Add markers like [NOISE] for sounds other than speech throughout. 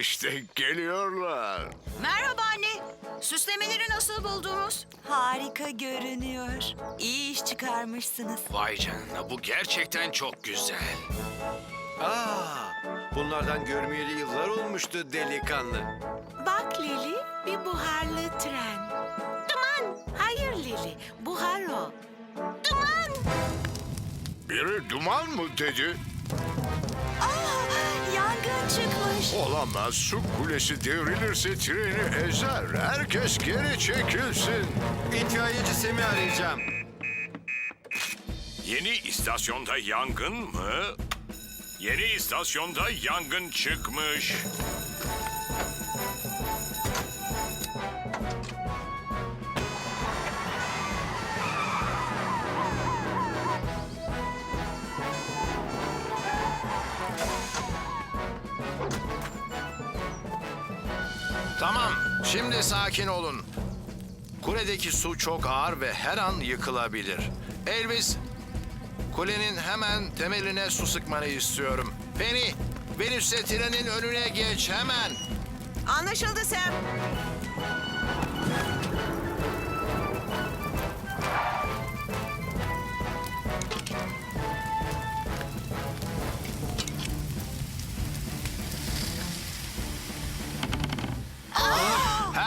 İşte geliyorlar. Merhaba anne. Süslemeleri nasıl buldunuz? Harika görünüyor. İyi iş çıkarmışsınız. Vay canına bu gerçekten çok güzel. Aa, bunlardan görmeyeli yıllar olmuştu delikanlı. Bak Lili, bir buharlı tren. Duman. Hayır Lili, buhar o. Duman. Biri duman mı dedi? Çıkmış. Olamaz. Su kulesi devrilirse treni ezer. Herkes geri çekilsin. İtfaiyeci Sem'i arayacağım. Yeni istasyonda yangın mı? Yeni istasyonda yangın çıkmış. Şimdi sakin olun. Kuledeki su çok ağır ve her an yıkılabilir. Elvis, kulenin hemen temeline su sıkmanı istiyorum. Penny, Venüs'e trenin önüne geç hemen. Anlaşıldı Sam.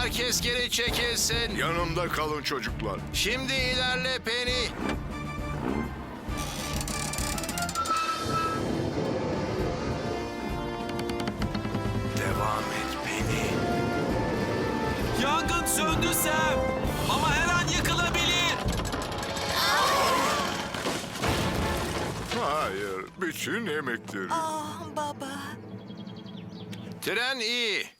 Herkes geri çekilsin. Yanımda kalın çocuklar. Şimdi ilerle Penny. Devam et Penny. Yangın söndü Sam. Ama her an yıkılabilir. Hayır. Bütün emekleri. Ah baba. Tren iyi.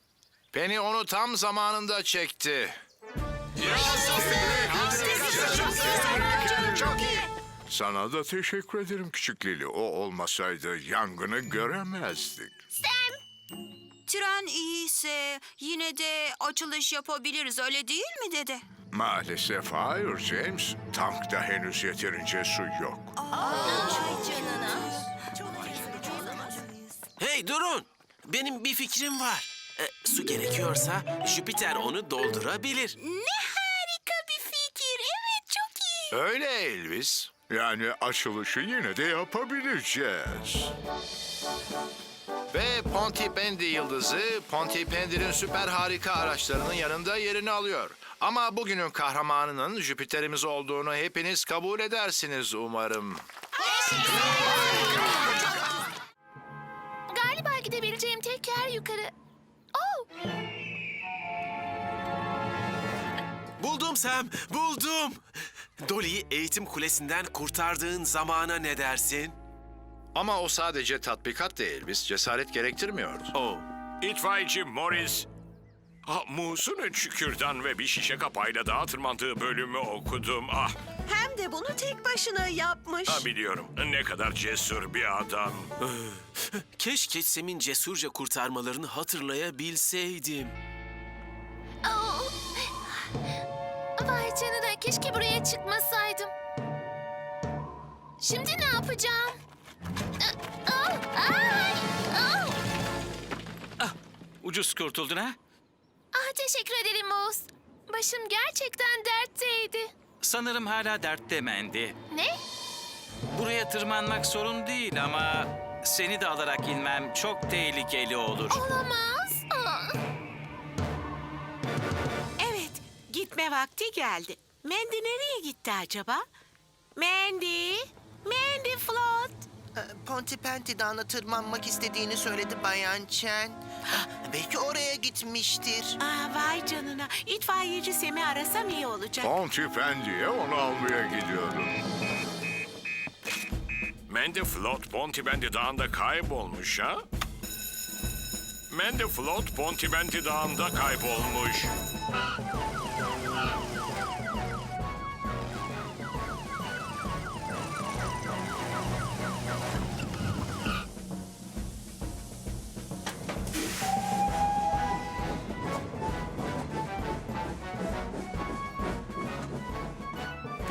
Penny onu tam zamanında çekti. Çok iyi. Sana da teşekkür ederim küçük Lili. O olmasaydı yangını göremezdik. Tren iyiyse yine de açılış yapabiliriz öyle değil mi dede? Maalesef hayır James. Tankta henüz yeterince su yok. Hey durun. Benim bir fikrim var. E, su gerekiyorsa Jüpiter onu doldurabilir. Öyle Elvis. Yani açılışı yine de yapabileceğiz. Ve Pontypandy yıldızı Pontypandy'nin süper harika araçlarının yanında yerini alıyor. Ama bugünün kahramanının Jüpiter'imiz olduğunu hepiniz kabul edersiniz umarım. Galiba gidebileceğim tek yer yukarı. Buldum Sam, buldum. Dolly'yi eğitim kulesinden kurtardığın zamana ne dersin? Ama o sadece tatbikat değil Elvis. Cesaret gerektirmiyor. Oh, İtfaiyeci Morris. Ah, Muğuz'un çükürdan ve bir şişe kapağıyla dağa tırmandığı bölümü okudum. Ah, Hem de bunu tek başına yapmış. ah biliyorum. Ne kadar cesur bir adam. [SIGHS] keşke Sam'in cesurca kurtarmalarını hatırlayabilseydim. oh. Vay canına keşke buraya çıkmasaydım. Şimdi ne yapacağım? Oh, ay, oh. Ucuz kurtuldun ha? Ah teşekkür ederim Oğuz. Başım gerçekten dertteydi. Sanırım hala dertte Mendi. Ne? Buraya tırmanmak sorun değil ama seni de alarak inmem çok tehlikeli olur. Olamaz. Ah. Evet, gitme vakti geldi. Mandy nereye gitti acaba? Mandy, Mandy Float. Pontypandy Dağı'na tırmanmak istediğini söyledi Bayan Chen. [GASPS] Belki oraya gitmiştir. Ah vay canına. İtfaiyeci Sem'i arasam iyi olacak. Pontypandy'ye onu almaya gidiyordum. Mandy Float Pontypandy Dağı'nda kaybolmuş ha? Mandy Float Pontypandy Dağı'nda kaybolmuş.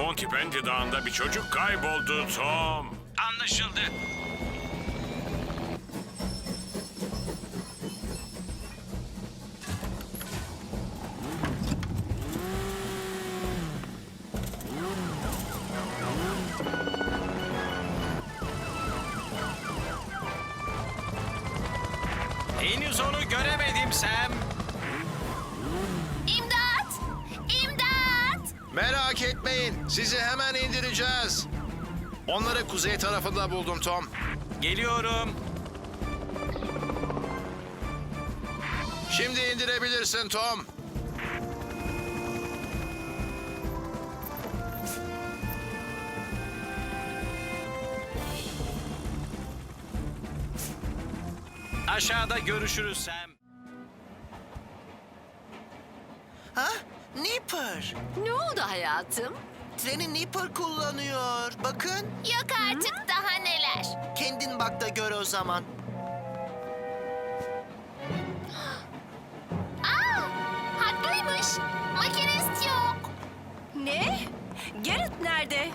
Monty Pendi Dağı'nda bir çocuk kayboldu Tom. Anlaşıldı. Henüz onu göremedim Sam. Merak etmeyin. Sizi hemen indireceğiz. Onları kuzey tarafında buldum Tom. Geliyorum. Şimdi indirebilirsin Tom. Aşağıda görüşürüz Sam. Ha? Nipper. Ne oldu hayatım? Treni Nipper kullanıyor. Bakın. Yok artık daha neler. Kendin bak da gör o zaman. [GASPS] Aa, haklıymış. Makinist yok. Ne? Garrett nerede?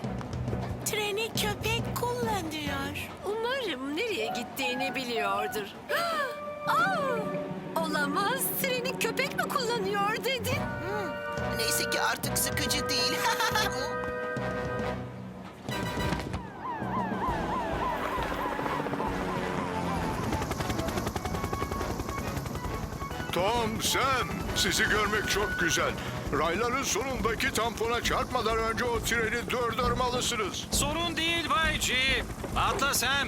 Treni köpek kullanıyor. Umarım nereye gittiğini biliyordur. [GASPS] Aa, olamaz. Treni köpek mi kullanıyor dedin? Neyse ki artık sıkıcı değil. [LAUGHS] Tom, Sam, sizi görmek çok güzel. Rayların sonundaki tampona çarpmadan önce o treni durdurmalısınız. Sorun değil Bay G. Atla Sam.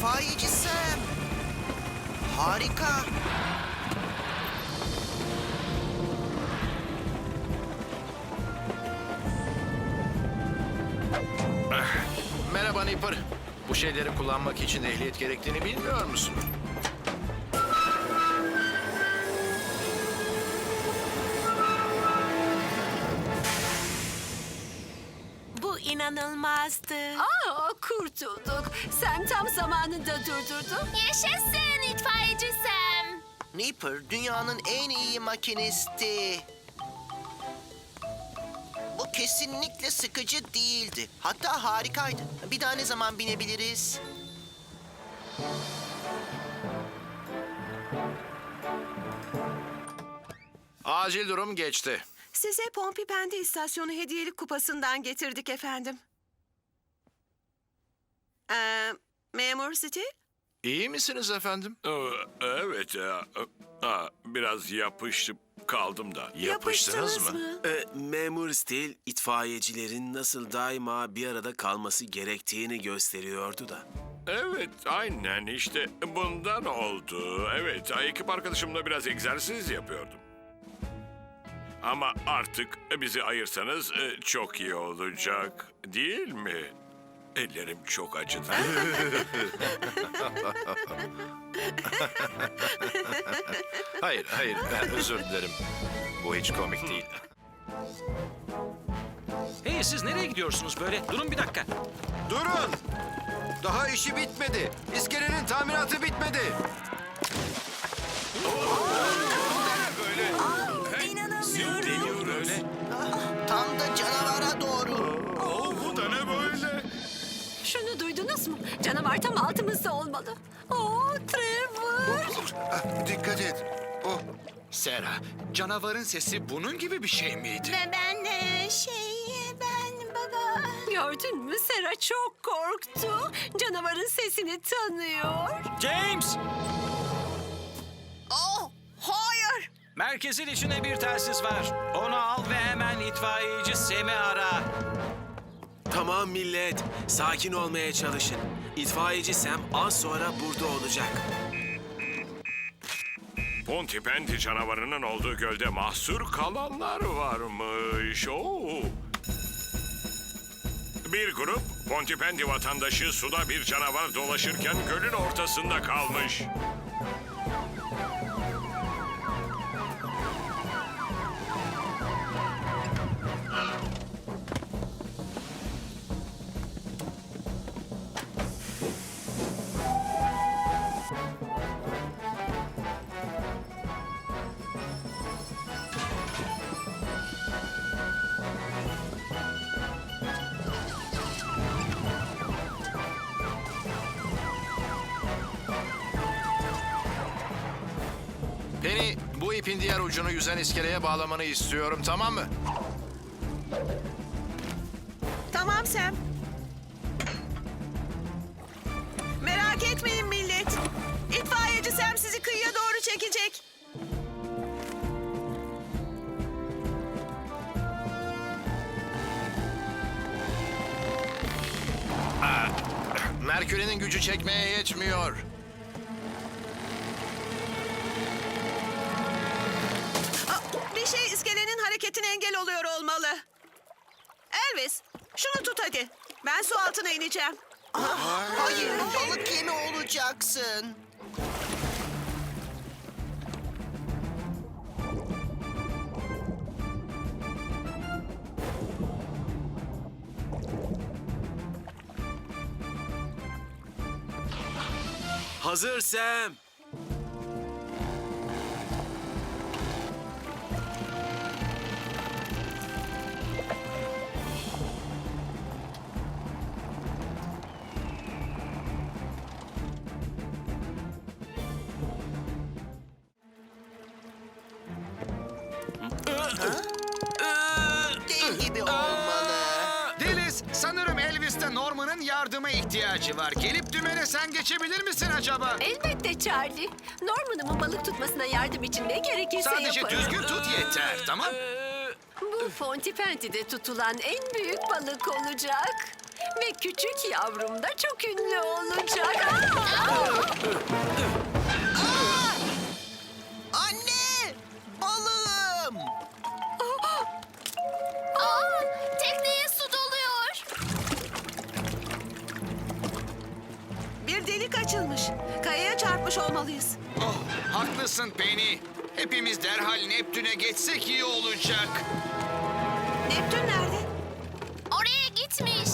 İtfaiyeci Sam. Harika. Merhaba Nipper. Bu şeyleri kullanmak için ehliyet gerektiğini bilmiyor musun? Kurtulduk. Sen tam zamanında durdurdun. Yaşasın itfaiyeci Sam. Nipper dünyanın en iyi makinisti. Bu kesinlikle sıkıcı değildi. Hatta harikaydı. Bir daha ne zaman binebiliriz? Acil durum geçti. Size Pompipendi istasyonu hediyelik kupasından getirdik efendim. Ee, Memur City? İyi misiniz efendim? Ee, Evet, e, e, biraz yapışıp kaldım da. Yapıştınız mı? Ee, Memur Steel, itfaiyecilerin nasıl daima bir arada kalması gerektiğini gösteriyordu da. Evet, aynen işte bundan oldu. Evet, ekip arkadaşımla biraz egzersiz yapıyordum. Ama artık bizi ayırsanız e, çok iyi olacak, değil mi? Ellerim çok acıdı. [LAUGHS] Hayır, hayır. Ben özür dilerim. Bu hiç komik değil. Hey siz nereye gidiyorsunuz böyle? Durun bir dakika. Durun! Daha işi bitmedi. İskelenin tamiratı bitmedi. Canavar tam altımızda olmalı. Oo, Trevor. Ah, Dikkat et. Oh, Sera, canavarın sesi bunun gibi bir şey miydi? Ve ben de şey, ben baba. Gördün mü? Sera çok korktu. Canavarın sesini tanıyor. James! Oh, hayır. Merkezin içinde bir telsiz var. Onu al ve hemen itfaiyeci Sem'i ara. Tamam millet, sakin olmaya çalışın. İtfaiyeci Sam az sonra burada olacak. Pontipendi canavarının olduğu gölde mahsur kalanlar varmış. Oo. Bir grup Pontipendi vatandaşı suda bir canavar dolaşırken gölün ortasında kalmış. Bu ipin diğer ucunu yüzen iskeleye bağlamanı istiyorum tamam mı? Elvis, şunu tut hadi. Ben su altına ineceğim. Hayır, balık yemi olacaksın. Hazır Sam. Yardıma ihtiyacı var. Gelip dümene sen geçebilir misin acaba? Elbette Charlie. Norman'ın balık tutmasına yardım için ne gerekirse Sadece yaparım. düzgün tut yeter, tamam? Bu Fontipenti'de tutulan en büyük balık olacak. Ve küçük yavrum da çok ünlü olacak. Aa! Çarpmış olmalıyız. Oh, haklısın Penny. Hepimiz derhal Neptün'e geçsek iyi olacak. Neptün nerede? Oraya gitmiş.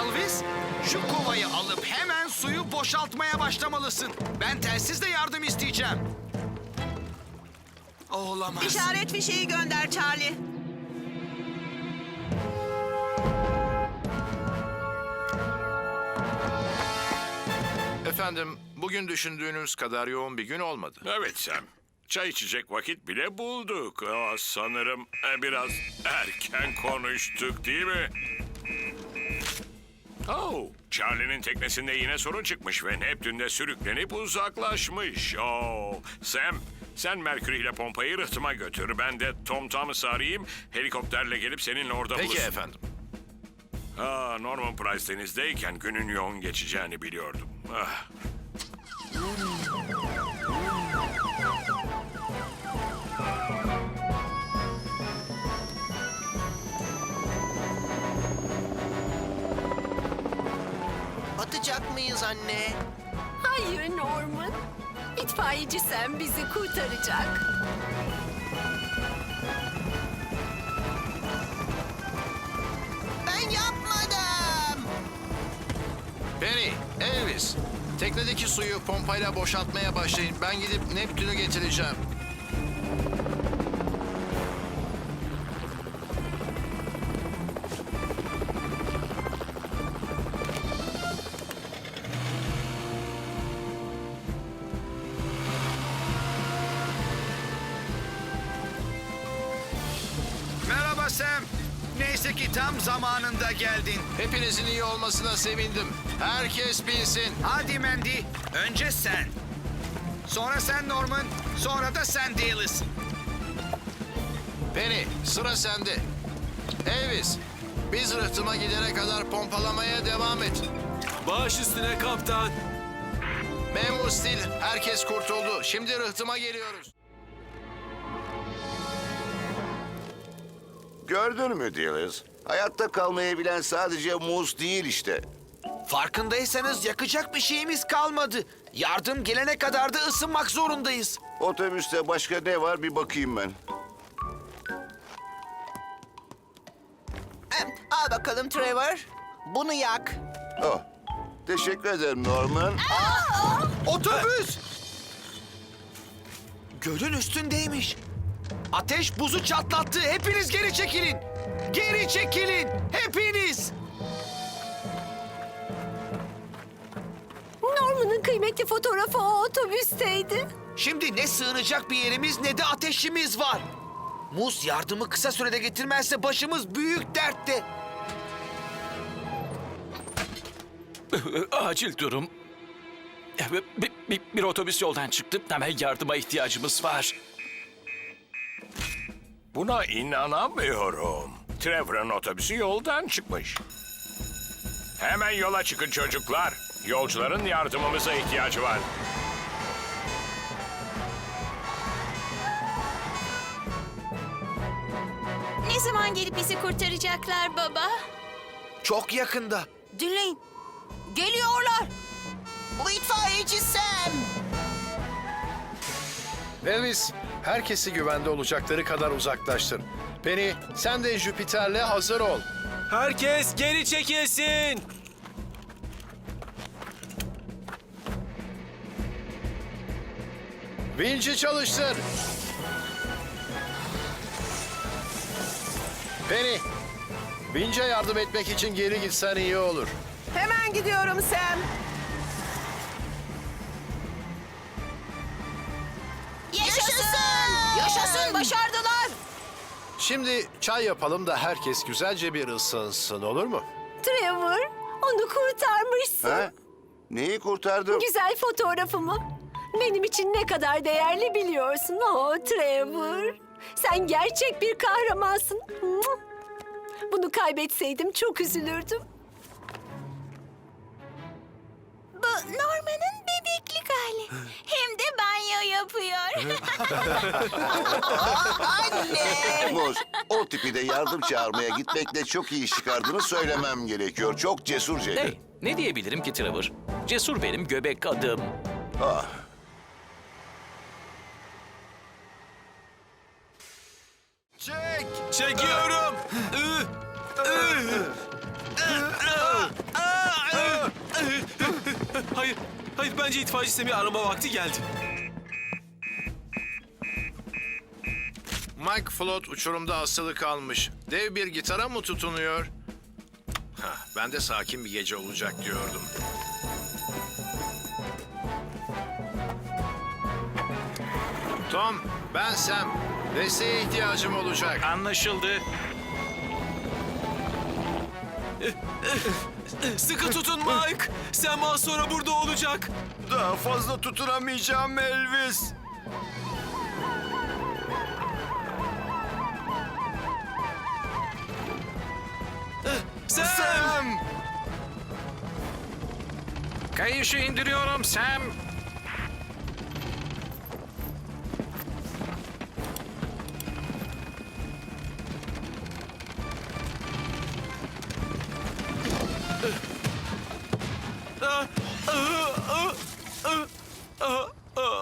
Elvis, şu kovayı alıp hemen suyu boşaltmaya başlamalısın. Ben telsizle yardım isteyeceğim. Olamaz. İşaret fişeği gönder Charlie. Efendim, bugün düşündüğünüz kadar yoğun bir gün olmadı. Evet Sam. Çay içecek vakit bile bulduk. Aa, sanırım e, biraz erken konuştuk değil mi? Oh, Charlie'nin teknesinde yine sorun çıkmış ve Neptün'de sürüklenip uzaklaşmış. Oh, Sam, sen Merkür ile pompayı rıhtıma götür. Ben de Tom Thomas'ı arayayım. Helikopterle gelip seninle orada Peki buluşsun. efendim. Aa, Norman Price denizdeyken günün yoğun geçeceğini biliyordum. Ah. Atacak mıyız anne? Hayır Norman. İtfaiyeci sen bizi kurtaracak. Teknedeki suyu pompayla boşaltmaya başlayın. Ben gidip Neptün'ü getireceğim. Neyse ki tam zamanında geldin. Hepinizin iyi olmasına sevindim. Herkes binsin. Hadi Mandy, önce sen. Sonra sen Norman, sonra da sen Dallas. Penny, sıra sende. Elvis, biz rıhtıma gidene kadar pompalamaya devam et. Baş üstüne kaptan. Memur Stil, herkes kurtuldu. Şimdi rıhtıma geliyoruz. Gördün mü Dillis? Hayatta kalmayı bilen sadece muz değil işte. Farkındaysanız yakacak bir şeyimiz kalmadı. Yardım gelene kadar da ısınmak zorundayız. Otobüste başka ne var bir bakayım ben. Em, Al bakalım Trevor. Bunu yak. Oh, teşekkür ederim Norman. Otobüs! Gölün üstündeymiş. Ateş buzu çatlattı. Hepiniz geri çekilin. Geri çekilin. Hepiniz. Norman'ın kıymetli fotoğrafı o otobüsteydi. Şimdi ne sığınacak bir yerimiz ne de ateşimiz var. Muz yardımı kısa sürede getirmezse başımız büyük dertte. [LAUGHS] Acil durum. Bir, bir, bir otobüs yoldan çıktı. Hemen yardıma ihtiyacımız var. Buna inanamıyorum. Trevor'ın otobüsü yoldan çıkmış. Hemen yola çıkın çocuklar. Yolcuların yardımımıza ihtiyacı var. Ne zaman gelip bizi kurtaracaklar baba? Çok yakında. Dinleyin. Geliyorlar. Bu itfaiyeci Sam. Elvis, herkesi güvende olacakları kadar uzaklaştır. Penny, sen de Jüpiter'le hazır ol. Herkes geri çekilsin. Vinci çalıştır. Penny, Vinç'e yardım etmek için geri gitsen iyi olur. Hemen gidiyorum Sam. Başardılar. Şimdi çay yapalım da herkes güzelce bir ısınsın olur mu? Trevor, onu kurtarmışsın. Ha? Neyi kurtardım? Güzel fotoğrafımı. Benim için ne kadar değerli biliyorsun. Oh Trevor. Sen gerçek bir kahramansın. Bunu kaybetseydim çok üzülürdüm. Bu Norman'ın bebeklik hali. Hem de banyo yapıyor. Muz, [LAUGHS] o tipi de yardım çağırmaya gitmekle çok iyi iş çıkardığını söylemem gerekiyor. Çok cesurca. Hey, ne diyebilirim ki Trevor? Cesur benim göbek adım. Ah, Çek. Çekiyorum. Hayır, hayır bence itfaiyeci Sem'i arama vakti geldi. Mike Flood uçurumda asılı kalmış. Dev bir gitara mı tutunuyor? Hah, ben de sakin bir gece olacak diyordum. Tom, ben Sam. Desteğe ihtiyacım olacak. Anlaşıldı. Sıkı tutun Mike. Sem az sonra burada olacak. Daha fazla tutunamayacağım Elvis. Sem! Sam! Kayışı indiriyorum Sam.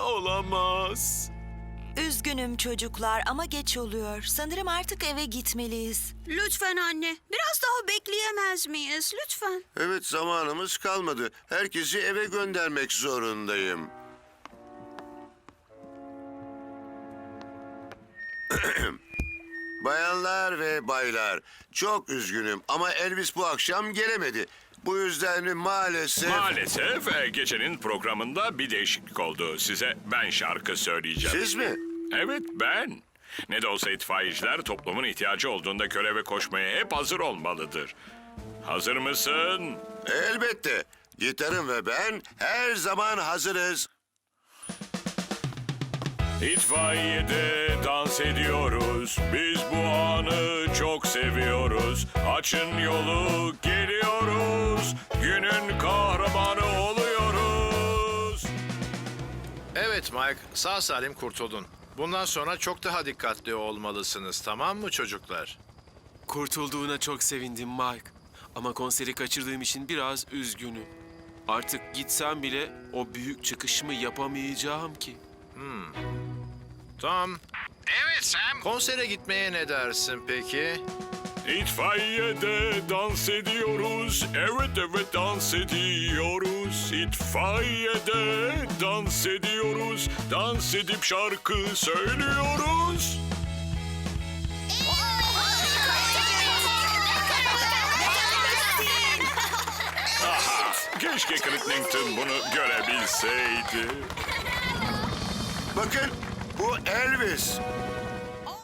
Olamaz. Üzgünüm çocuklar ama geç oluyor. Sanırım artık eve gitmeliyiz. Lütfen anne. Biraz daha bekleyemez miyiz? Lütfen. evet zamanımız kalmadı. Herkesi eve göndermek zorundayım. Bayanlar ve baylar, çok üzgünüm ama Elvis bu akşam gelemedi. Bu yüzden maalesef... Maalesef e, gecenin programında bir değişiklik oldu. Size ben şarkı söyleyeceğim. Siz mi? Evet ben. Ne de olsa itfaiyeciler toplumun ihtiyacı olduğunda göreve koşmaya hep hazır olmalıdır. Hazır mısın? Elbette. Gitarım ve ben her zaman hazırız. İtfaiyede dans ediyoruz. Biz bu anı çok seviyoruz. Açın yolu geliyoruz. Günün kahramanı oluyoruz. Evet Mike, sağ salim kurtuldun. Bundan sonra çok daha dikkatli olmalısınız, tamam mı çocuklar? Kurtulduğuna çok sevindim Mike. Ama konseri kaçırdığım için biraz üzgünüm. Artık gitsem bile o büyük çıkışımı yapamayacağım ki. Tom. Evet Sam. Konsere gitmeye ne dersin peki? İtfaiyede dans ediyoruz. Evet evet dans ediyoruz. İtfaiyede dans ediyoruz. Dans edip şarkı söylüyoruz. Aha, keşke Crittington bunu görebilse. bilseydi. Bakın bu Elvis.